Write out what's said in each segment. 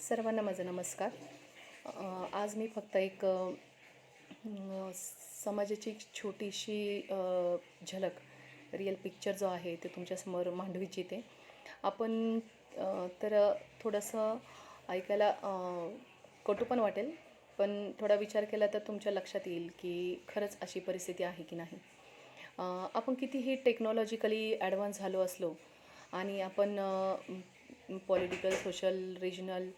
सर्वांना माझा नमस्कार. आज मी फक्त एक समाजाची एक छोटीशी झलक रिअल पिक्चर जो आहे ते तुमच्यासमोर मांडू इच्छिते आपण तर थोडंसं ऐकायला कटू पण वाटेल पण थोडा विचार केला तर तुमच्या लक्षात येईल की खरंच अशी परिस्थिती आहे की नाही. आपण कितीही टेक्नॉलॉजिकली ॲडव्हान्स झालो असलो आणि आपण political social regional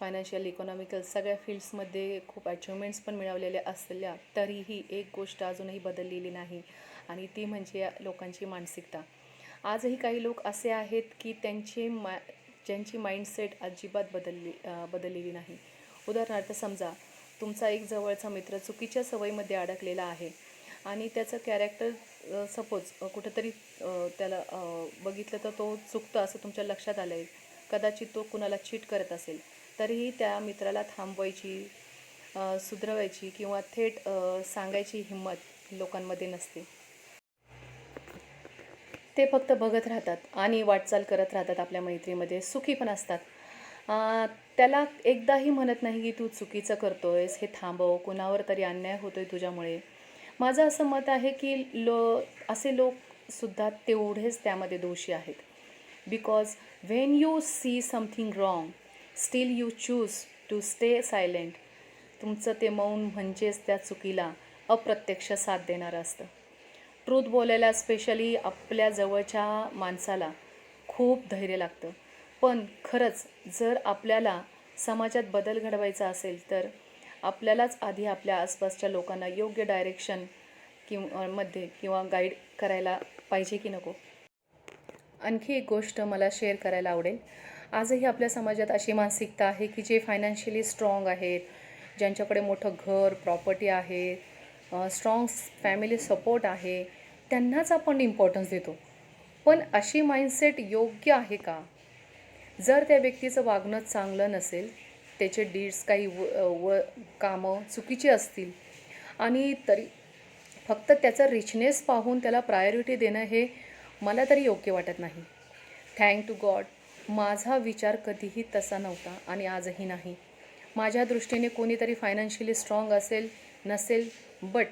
financial economical सगळ्या फील्ड्समध्ये खूप अचिव्हमेंट्स पण मिळवलेल्या असल्या तरीही एक गोष्ट अजूनही बदललेली नाही आणि ती म्हणजे लोकांची मानसिकता. आजही काही लोक असे आहेत की त्यांचे मा ज्यांची माइंडसेट अजिबात बदलली बदललेली नाही. उदाहरणार्थ समजा तुमचा एक जवळचा मित्र चुकीच्या सवयीमध्ये अडकलेला आहे आणि त्याचं कॅरेक्टर सपोज कुठंतरी त्याला बघितलं तर तो चुकतो असं तुमच्या लक्षात आलं आहे कदाचित तो कुणाला चीट करत असेल. तरीही त्या मित्राला थांबवायची सुधरवायची किंवा थेट सांगायची हिंमत लोकांमध्ये नसते. ते फक्त बघत राहतात आणि वाटचाल करत राहतात आपल्या मैत्रीमध्ये. सुखी पण असतात. त्याला एकदाही म्हणत नाही की तू चुकीचं करतोयस हे थांबव कुणावर तरी अन्याय होतोय तुझ्यामुळे. माझं असं मत आहे की लो असे लोकसुद्धा तेवढेच त्यामध्ये दोषी आहेत. Because when you see something wrong still you choose to stay silent तुमचं ते मौन म्हणजेच त्या चुकीला अप्रत्यक्ष साथ देणारं असतं. ट्रूथ बोलायला स्पेशली आपल्या जवळच्या माणसाला खूप धैर्य लागतं. पण खरंच जर आपल्याला समाजात बदल घडवायचा असेल तर आपल्यालाच आधी आपल्या आसपासच्या लोकांना योग्य डायरेक्शन किंवा मध्ये किंवा गाईड करायला पाहिजे की नको? आणखी एक गोष्ट मला शेअर करायला आवडेल. आजही आपल्या समाजात अशी मानसिकता आहे की जे फायनान्शियली स्ट्रॉंग आहेत ज्यांच्याकडे मोठं घर प्रॉपर्टी आहे स्ट्रॉंग फॅमिली सपोर्ट आहे त्यांनाच आपण इम्पॉर्टन्स देतो. पण अशी माइंडसेट योग्य आहे का? जर त्या व्यक्तीचं वागणं चांगलं नसेल त्याचे डीड्स काही व व कामं चुकीची असतील आणि तरी फक्त त्याचा रिचनेस पाहून त्याला प्रायोरिटी देणं हे मला तरी योग्य वाटत नाही. थँक टू गॉड माझा विचार कधीही तसा नव्हता आणि आजही नाही. माझ्या दृष्टीने कोणीतरी फायनान्शियली स्ट्रॉंग असेल नसेल बट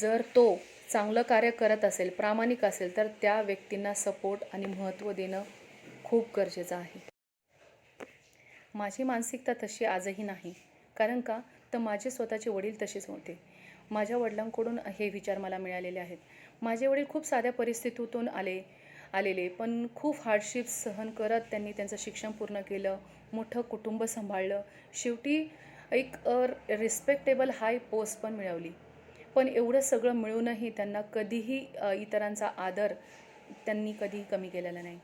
जर तो चांगलं कार्य करत असेल प्रामाणिक असेल तर त्या व्यक्तींना सपोर्ट आणि महत्त्व देणं खूप गरजेचं आहे. माझी मानसिकता तशी आजही नाही. कारण का? तर माझे स्वतःचे वडील तसेच होते. माझ्या वडिलांकडून हे विचार मला मिळालेले आहेत. माझे वडील खूप साध्या परिस्थितीतून आले. आलेले. पण खूप हार्डशिप्स सहन करत त्यांनी त्यांचं शिक्षण पूर्ण केलं मोठं कुटुंब सांभाळलं. शेवटी एक रिस्पेक्टेबल हाय पोस्ट पण मिळवली. पण एवढं सगळं मिळूनही त्यांना कधीही इतरांचा आदर त्यांनी कधीही कमी केलेला नाही.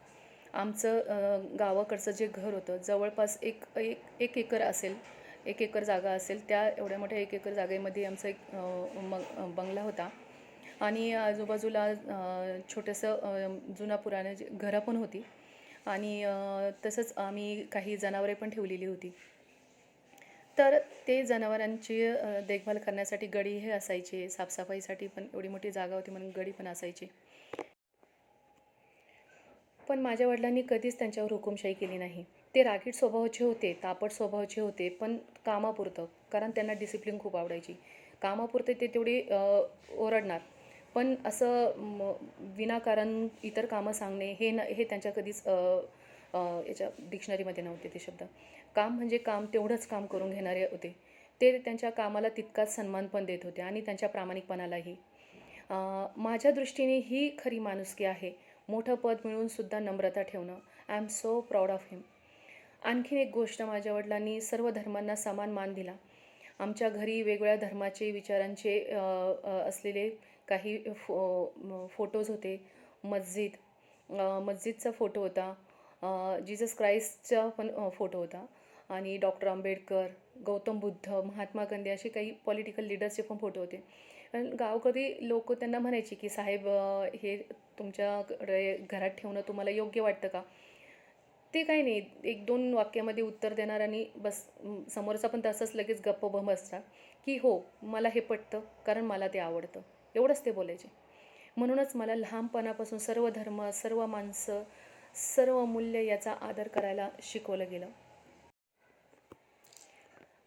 आमचं गावाकडचं जे घर होतं जवळपास एक एक एक एकर असेल एक एकर जागा असेल त्या एवढ्या मोठ्या एक एकर जागेमध्ये आमचा एक मग बंगला होता. आणि आजूबाजूला छोटंसं जुना पुराणं जे घरं पण होती. आणि तसंच आम्ही काही जनावरे पण ठेवलेली होती. तर ते जनावरांची देखभाल करण्यासाठी गडी हे असायचे. साफसफाईसाठी पण एवढी मोठी जागा होती म्हणून गडी पण असायची. पण माझ्या वडिलांनी कधीच त्यांच्यावर हुकुमशाही केली नाही. ते रागीट स्वभावाचे होते तापट स्वभावाचे होते पण कामापुरतं. कारण त्यांना डिसिप्लिन खूप आवडायची. कामापुरते ते तेवढी ओरडणार. पण असं म, विनाकारण इतर कामं सांगणे हे न हे त्यांच्या कधीच याच्या डिक्शनरीमध्ये नव्हते ते शब्द. काम म्हणजे काम तेवढंच काम करून घेणारे होते. ते त्यांच्या कामाला तितकाच सन्मान पण देत होते आणि त्यांच्या प्रामाणिकपणालाही. माझ्या दृष्टीने ही खरी माणुसकी आहे. मोठं पद मिळूनसुद्धा नम्रता ठेवणं. I am so proud of him आणखीन एक गोष्ट माझ्या वडिलांनी सर्व धर्मांना समान मान दिला. आमच्या घरी वेगवेगळ्या धर्माचे विचारांचे असलेले काही फो फोटोज होते. मस्जिद मस्जिदचा फोटो होता. जीजस क्राईस्टचा क्राइस्टचा पण फोटो होता. आणि डॉक्टर आंबेडकर गौतम बुद्ध महात्मा गांधी असे काही पॉलिटिकल लिडर्सचे पण फोटो होते. कारण गावकरी लोक त्यांना म्हणायचे की साहेब हे तुमच्याकडे घरात ठेवणं तुम्हाला योग्य वाटतं का? ते काही नाही. एक दोन वाक्यामध्ये उत्तर देणार आणि बस समोरचा पण तसंच लगेच गप्प बम असतात की हो मला हे पटतं कारण मला ते आवडतं. एवढंच ते बोलायचे. म्हणूनच मला लहानपणापासून सर्व धर्म सर्व माणसं सर्व मूल्य याचा आदर करायला शिकवलं गेलं.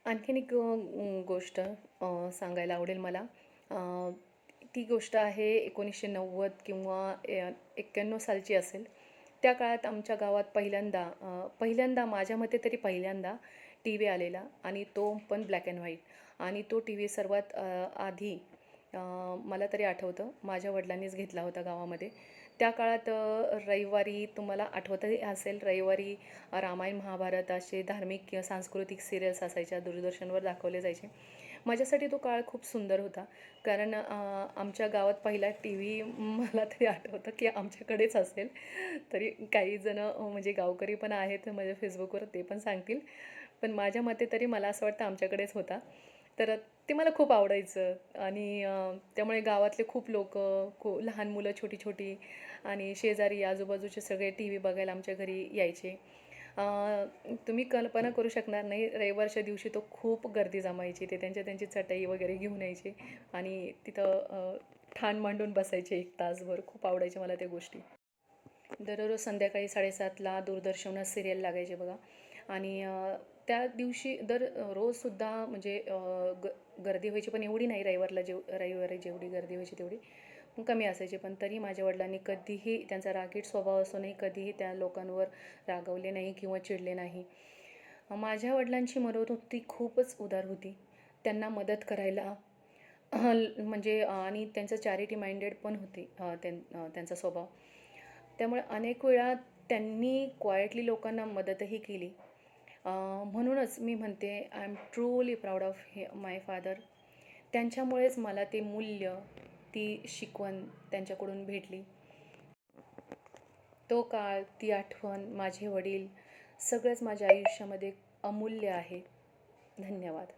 आणखीन एक गोष्ट सांगायला आवडेल मला. ती गोष्ट आहे एकोणीसशे नव्वद किंवा एक्क्याण्णव सालची असेल. त्या काळात आमच्या गावात पहिल्यांदा पहिल्यांदा माझ्या मते तरी पहिल्यांदा टी व्ही आलेला आणि तो पण ब्लॅक अँड व्हाईट आणि तो टी व्ही सर्वात आधी मला तरी आठवतं. माझ्या वडिलांनीच घेतला होता गावामध्ये. त्या काळात रविवारी तुम्हाला आठवतही असेल रविवारी रामायण महाभारत असे धार्मिक किंवा सांस्कृतिक सिरियल्स असायच्या दूरदर्शनवर दाखवले जायचे. माझ्यासाठी तो काळ खूप सुंदर होता. कारण आमच्या गावात पहिला टी व्ही मला तरी आठवतं की आमच्याकडेच असेल. तरी काही जणं म्हणजे गावकरी पण आहेत म्हणजे माझ्या फेसबुकवर ते पण सांगतील. पण माझ्या मते तरी मला असं वाटतं आमच्याकडेच होता. तर ते मला खूप आवडायचं. आणि त्यामुळे गावातले खूप लोक खू लहान मुलं छोटी छोटी आणि शेजारी आजूबाजूचे सगळे टी व्ही बघायला आमच्या घरी यायचे. तुम्ही कल्पना करू शकणार नाही रविवारच्या दिवशी तो खूप गर्दी जमायची. ते त्यांच्या त्यांची चटई वगैरे घेऊन यायचे आणि तिथं ठाण मांडून बसायचे एक तासभर. खूप आवडायचे मला त्या गोष्टी. दररोज संध्याकाळी साडेसातला दूरदर्शनात सिरियल लागायचे बघा. आणि त्या दिवशी दर रोजसुद्धा म्हणजे ग गर्दी व्हायची पण एवढी नाही रविवारला जेव रविवारी जेवढी गर्दी व्हायची तेवढी. पण कमी असायची पण तरी माझ्या वडिलांनी कधीही त्यांचा रागीट स्वभाव असूनही कधीही त्या लोकांवर रागवले नाही किंवा चिडले नाही. माझ्या वडिलांची मनोवृत्ती खूपच उदार होती. त्यांना मदत करायला म्हणजे आणि त्यांचं चॅरिटी माइंडेड पण होते त्यां त्यांचा स्वभाव. त्यामुळे अनेक वेळा त्यांनी क्वायटली लोकांना मदतही केली. म्हणूनच मी म्हणते I am truly proud of हे माय फादर त्यांच्यामुळेच मला ते मूल्य ती शिकवण त्यांच्याकडून भेटली. तो काळ ती आठवण माझे वडील सगळंच माझ्या आयुष्यामध्ये अमूल्य आहे. धन्यवाद.